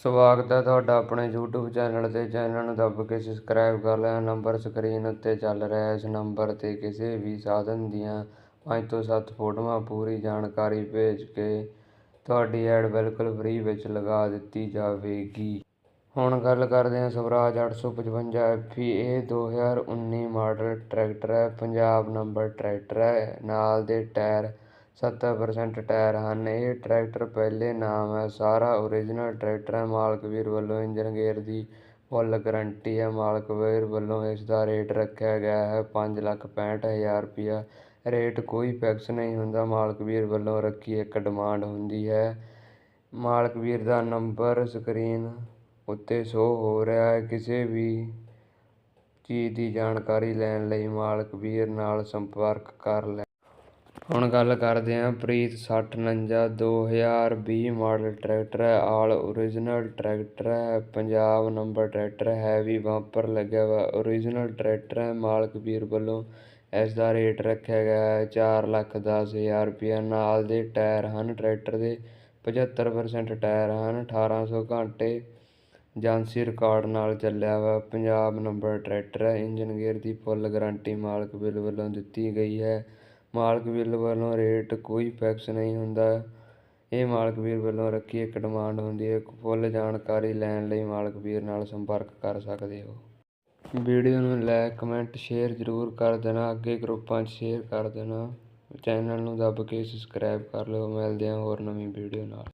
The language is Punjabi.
ਸਵਾਗਤ ਹੈ ਤੁਹਾਡਾ ਆਪਣੇ YouTube ਚੈਨਲ ਤੇ ਚੈਨਲ ਨੂੰ ਦੱਬ ਕੇ ਸਬਸਕ੍ਰਾਈਬ ਕਰ ਲਿਆ ਨੰਬਰ ਸਕਰੀਨ ਉੱਤੇ ਚੱਲ ਰਿਹਾ ਹੈ। ਇਸ ਨੰਬਰ ਤੇ ਕਿਸੇ ਵੀ ਸਾਧਨ ਦੀਆਂ ਪੰਜ ਤੋਂ ਸੱਤ ਫੋਟੋਆਂ ਪੂਰੀ ਜਾਣਕਾਰੀ ਭੇਜ ਕੇ ਤੁਹਾਡੀ ਐਡ ਬਿਲਕੁਲ ਫ੍ਰੀ ਵਿੱਚ ਲਗਾ ਦਿੱਤੀ ਜਾਵੇਗੀ। ਹੁਣ ਗੱਲ ਕਰਦੇ ਹਾਂ ਸਵਰਾਜ 855 ਐਫਈ ਇਹ 2019 ਮਾਡਲ ਟਰੈਕਟਰ ਹੈ ਪੰਜਾਬ ਨੰਬਰ ਟਰੈਕਟਰ ਹੈ ਨਾਲ ਦੇ ਟਾਇਰ 70% ਟਾਇਰ ਹਨ। ਇਹ ਟਰੈਕਟਰ ਪਹਿਲੇ ਨਾਮ ਹੈ। ਸਾਰਾ ਓਰੀਜਨਲ ਟਰੈਕਟਰ ਹੈ। ਮਾਲਕ ਵੀਰ ਵੱਲੋਂ ਇੰਜਨ ਗੇਅਰ ਦੀ ਫੁੱਲ ਗਰੰਟੀ ਹੈ। ਮਾਲਕ ਵੀਰ ਵੱਲੋਂ ਇਸ ਦਾ ਰੇਟ ਰੱਖਿਆ ਗਿਆ ਹੈ। ਪੰਜ ਲੱਖ ਪੈਂਹਠ ਹਜ਼ਾਰ ਰੁਪਇਆ। ਰੇਟ ਕੋਈ ਫਿਕਸ ਨਹੀਂ ਹੁੰਦਾ। ਮਾਲਕ ਵੀਰ ਵੱਲੋਂ ਰੱਖੀ ਇੱਕ ਡਿਮਾਂਡ ਹੁੰਦੀ ਹੈ। ਮਾਲਕ ਵੀਰ ਦਾ ਨੰਬਰ ਸਕਰੀਨ ਉੱਤੇ ਸ਼ੋ ਹੋ ਰਿਹਾ ਹੈ। ਕਿਸੇ ਵੀ ਚੀਜ਼ ਦੀ ਜਾਣਕਾਰੀ ਲੈਣ ਲਈ ਮਾਲਕ ਵੀਰ ਨਾਲ ਸੰਪਰਕ ਕਰ ਲੈ ਹੁਣ ਗੱਲ ਕਰਦੇ ਹਾਂ ਪ੍ਰੀਤ 6049 2020 ਮਾਡਲ ਟਰੈਕਟਰ ਹੈ, ਆਲ ਓਰੀਜਨਲ ਟਰੈਕਟਰ ਹੈ, Punjab number tractor heavy bumper ਲੱਗਿਆ ਵਾ ਓਰੀਜਨਲ ਟਰੈਕਟਰ ਹੈ, ਮਾਲਕ ਵੀਰ ਵੱਲੋਂ ਇਸ ਦਾ ਰੇਟ ਰੱਖਿਆ ਗਿਆ ਹੈ ਚਾਰ ਲੱਖ ਦਸ ਹਜ਼ਾਰ ਰੁਪਇਆ, ਨਾਲ ਦੇ ਟਾਇਰ ਹਨ ਟਰੈਕਟਰ ਦੇ 75% ਟਾਇਰ ਹਨ 1800 ਘੰਟੇ ਏਜੰਸੀ ਰਿਕਾਰਡ ਨਾਲ ਚੱਲਿਆ ਵਾ, ਪੰਜਾਬ ਨੰਬਰ ਟਰੈਕਟਰ ਹੈ ਇੰਜਨ ਗੇਅਰ ਦੀ ਫੁੱਲ ਗਾਰੰਟੀ ਮਾਲਕ ਵੀਰ ਵੱਲੋਂ ਦਿੱਤੀ ਗਈ ਹੈ। ਮਾਲਕ ਬਿੱਲ ਵੱਲੋਂ ਰੇਟ ਕੋਈ ਫਿਕਸ ਨਹੀਂ ਹੁੰਦਾ। ਇਹ ਮਾਲਕ ਵੀਰ ਵੱਲੋਂ ਰੱਖੀ ਇੱਕ ਡਿਮਾਂਡ ਹੁੰਦੀ ਹੈ, ਫੁੱਲ ਜਾਣਕਾਰੀ ਲੈਣ ਲਈ ਮਾਲਕ ਵੀਰ ਨਾਲ ਸੰਪਰਕ ਕਰ ਸਕਦੇ ਹੋ। ਵੀਡੀਓ ਨੂੰ ਲਾਈਕ, ਕਮੈਂਟ, ਸ਼ੇਅਰ ਜ਼ਰੂਰ ਕਰ ਦੇਣਾ। ਅੱਗੇ ਗਰੁੱਪਾਂ 'ਚ ਸ਼ੇਅਰ ਕਰ ਦੇਣਾ। ਚੈਨਲ ਨੂੰ ਦੱਬ ਕੇ ਸਬਸਕ੍ਰਾਈਬ ਕਰ ਲਿਓ। ਮਿਲਦੇ ਹਾਂ ਹੋਰ ਨਵੀਂ ਵੀਡੀਓ ਨਾਲ।